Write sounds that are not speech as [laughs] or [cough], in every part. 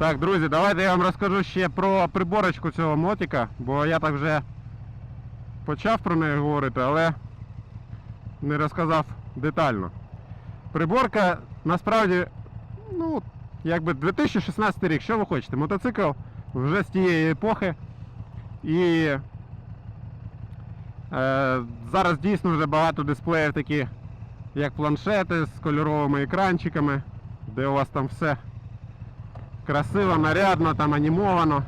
Так, друзі, давайте я вам розкажу ще про приборочку цього мотика, бо я так вже почав про неї говорити, але не розказав детально. Приборка насправді, ну, якби 2016 рік, що ви хочете? Мотоцикл вже з тієї епохи. І е, зараз дійсно вже багато дисплеїв такі, як планшети з кольоровими екранчиками, де у вас там все красиво, нарядно, там анімовано.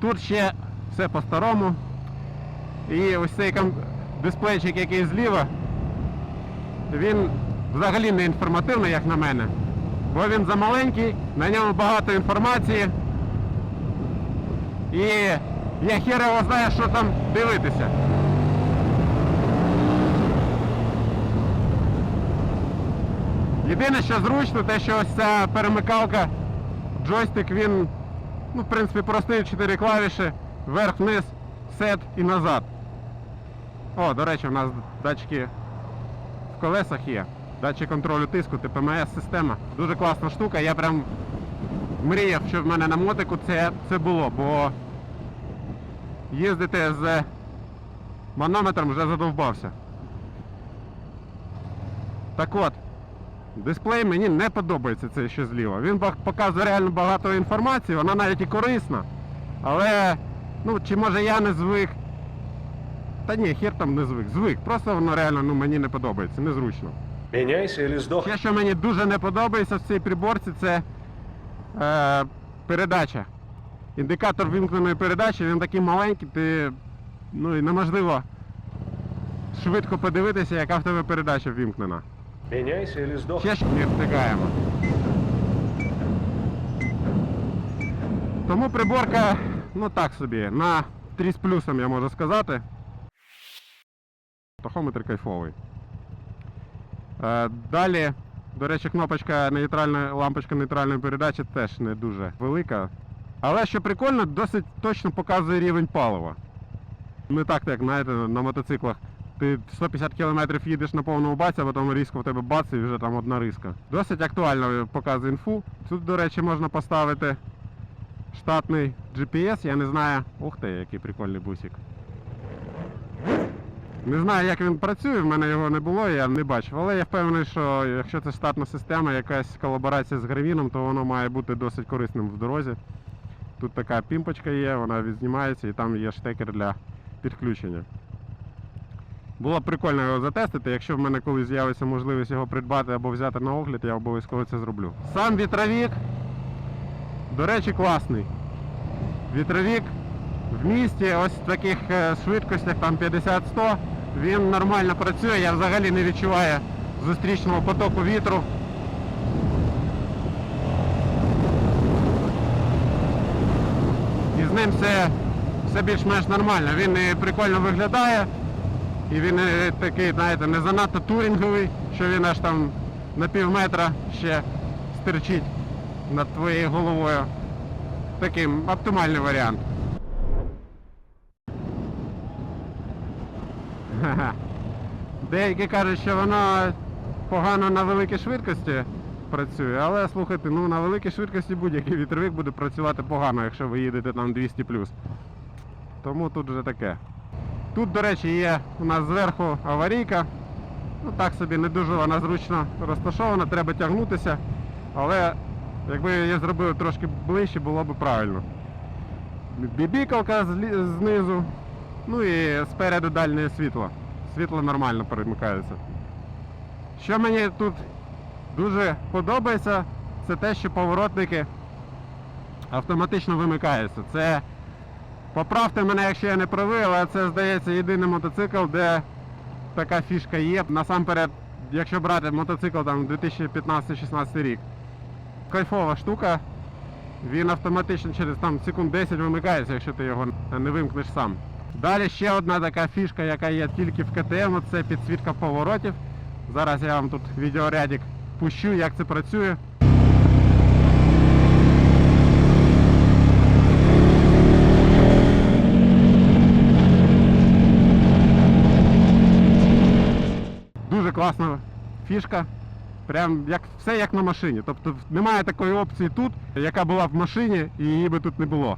Тут ще все по-старому. І ось цей дисплейчик, який зліва, він взагалі не інформативний, як на мене. Бо він замаленький, на ньому багато інформації. І я хер знаю, що там дивитися. Єдине, що зручно, те, що ось ця перемикалка, джойстик, він, ну, в принципі, простий 4 клавіші, вверх-вниз, сет і назад. О, до речі, у нас датчики в колесах є. Датчик контролю тиску, ТПМС система. Дуже класна штука. Я прям мріяв, щоб в мене на мотику це, це було, бо їздити з манометром вже задовбався. Так от, дисплей мені не подобається цей що зліва. Він показує реально багато інформації, вона навіть і корисна. Але, ну, чи може я не звик. Та ні, хер там не звик. Звик. Просто воно реально ну, мені не подобається, незручно. Меняйся или сдохни. Ще, що мені дуже не подобається в цій приборці, це е, передача. Індикатор вимкненої передачі, він такий маленький, ти ну, і неможливо швидко подивитися, яка в тебе передача ввімкнена. Меняйся или сдохни. Ще не встигаємо. Тому приборка, ну так собі, на 3 з плюсом я можу сказати. Тахометр кайфовий. Е, далі, до речі, кнопочка нейтральної, лампочка нейтральної передачі теж не дуже велика. Але що прикольно, досить точно показує рівень палива. Не так, як знаєте, на мотоциклах. Ти 150 км їдеш на повному баці, а потім різко в тебе бац і вже там одна риска. Досить актуально показує інфу. Тут, до речі, можна поставити штатний GPS, я не знаю. Ух ти, який прикольний бусик. Не знаю, як він працює, в мене його не було, я не бачив. Але я впевнений, що якщо це штатна система, якась колаборація з гравіном, то воно має бути досить корисним в дорозі. Тут така пімпочка є, вона відзнімається і там є штекер для підключення. Було б прикольно його затестити. Якщо в мене колись з'явиться можливість його придбати або взяти на огляд, я обов'язково це зроблю. Сам вітровік, до речі, класний. Вітровік в місті, ось в таких е, швидкостях, там 50-100, він нормально працює, я взагалі не відчуваю зустрічного потоку вітру. І з ним все, все більш-менш нормально. Він прикольно виглядає. І він е, такий, знаєте, не занадто турінговий, що він аж там на пів метра ще стерчить над твоєю головою. Такий оптимальний варіант. [laughs] Деякі кажуть, що воно погано на великій швидкості працює, але слухайте, ну на великій швидкості будь-який вітровик буде працювати погано, якщо ви їдете там 200 Тому тут вже таке. Тут, до речі, є у нас зверху аварійка. Ну так собі не дуже вона зручно розташована, треба тягнутися. Але якби я зробив трошки ближче, було б правильно. Бібікалка знизу. Ну і спереду дальнє світло. Світло нормально перемикається. Що мені тут дуже подобається, це те, що поворотники автоматично вимикаються. Це Поправте мене, якщо я не правий, але це здається єдиний мотоцикл, де така фішка є. Насамперед, якщо брати мотоцикл там 2015-16 рік. Кайфова штука. Він автоматично через там секунд 10 вимикається, якщо ти його не вимкнеш сам. Далі ще одна така фішка, яка є тільки в КТМ, це підсвітка поворотів. Зараз я вам тут відеорядик пущу, як це працює. Дуже класна фішка. Прям як все як на машині. Тобто немає такої опції тут, яка була в машині, і її би тут не було.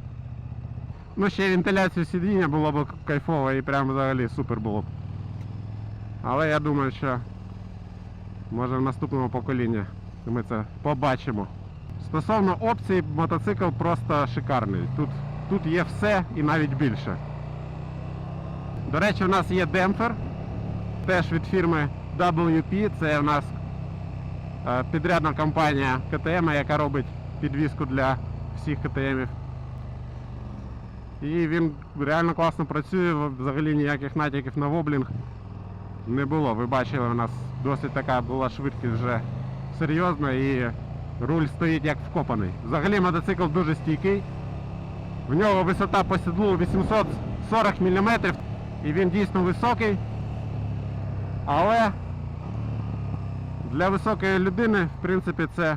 Ну ще вентиляцію сидіння було б кайфово і прям взагалі супер було б. Але я думаю, що може в наступному поколінні ми це побачимо. Стосовно опцій, мотоцикл просто шикарний. Тут, тут є все і навіть більше. До речі, у нас є демпфер, теж від фірми WP. Це у нас е, підрядна компанія КТМ, яка робить підвіску для всіх КТМів. І він реально класно працює, взагалі ніяких натяків на воблінг не було. Ви бачили, у нас досить така була швидкість вже серйозна і руль стоїть як вкопаний. Взагалі мотоцикл дуже стійкий. В нього висота по сідлу 840 мм і він дійсно високий. Але для високої людини, в принципі, це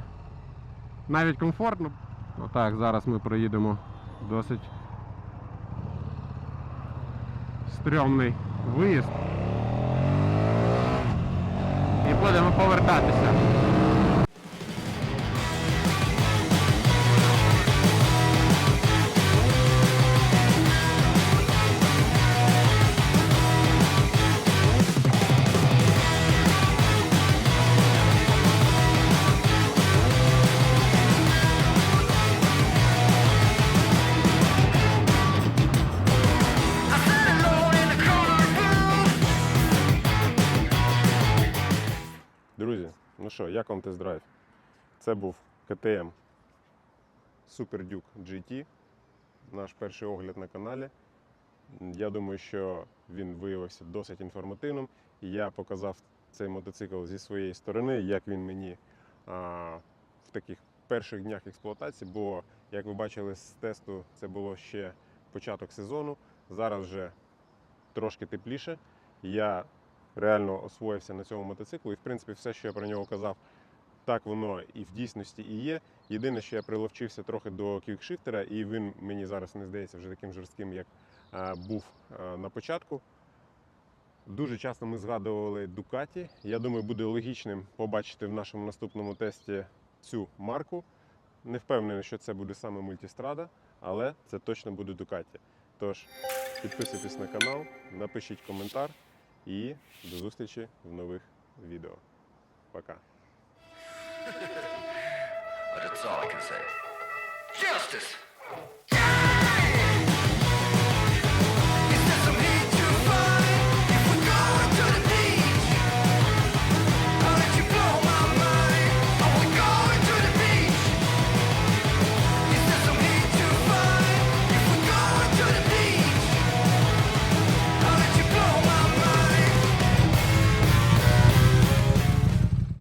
навіть комфортно. Отак, зараз ми проїдемо досить стрьомний виїзд. І будемо повертатися. Ну що, як вам тест-драйв? Це був КТМ Super Duke GT, наш перший огляд на каналі. Я думаю, що він виявився досить інформативним. Я показав цей мотоцикл зі своєї сторони, як він мені а, в таких перших днях експлуатації, бо, як ви бачили з тесту, це було ще початок сезону. Зараз вже трошки тепліше. Я реально освоївся на цьому мотоциклу. І в принципі, все, що я про нього казав, так воно і в дійсності і є. Єдине, що я приловчився трохи до квікшифтера, і він мені зараз не здається вже таким жорстким, як е, був е, на початку. Дуже часто ми згадували Ducati. Я думаю, буде логічним побачити в нашому наступному тесті цю марку. Не впевнений, що це буде саме мультістрада, але це точно буде Ducati. Тож підписуйтесь на канал, напишіть коментар і до зустрічі в нових відео. Пока. Justice!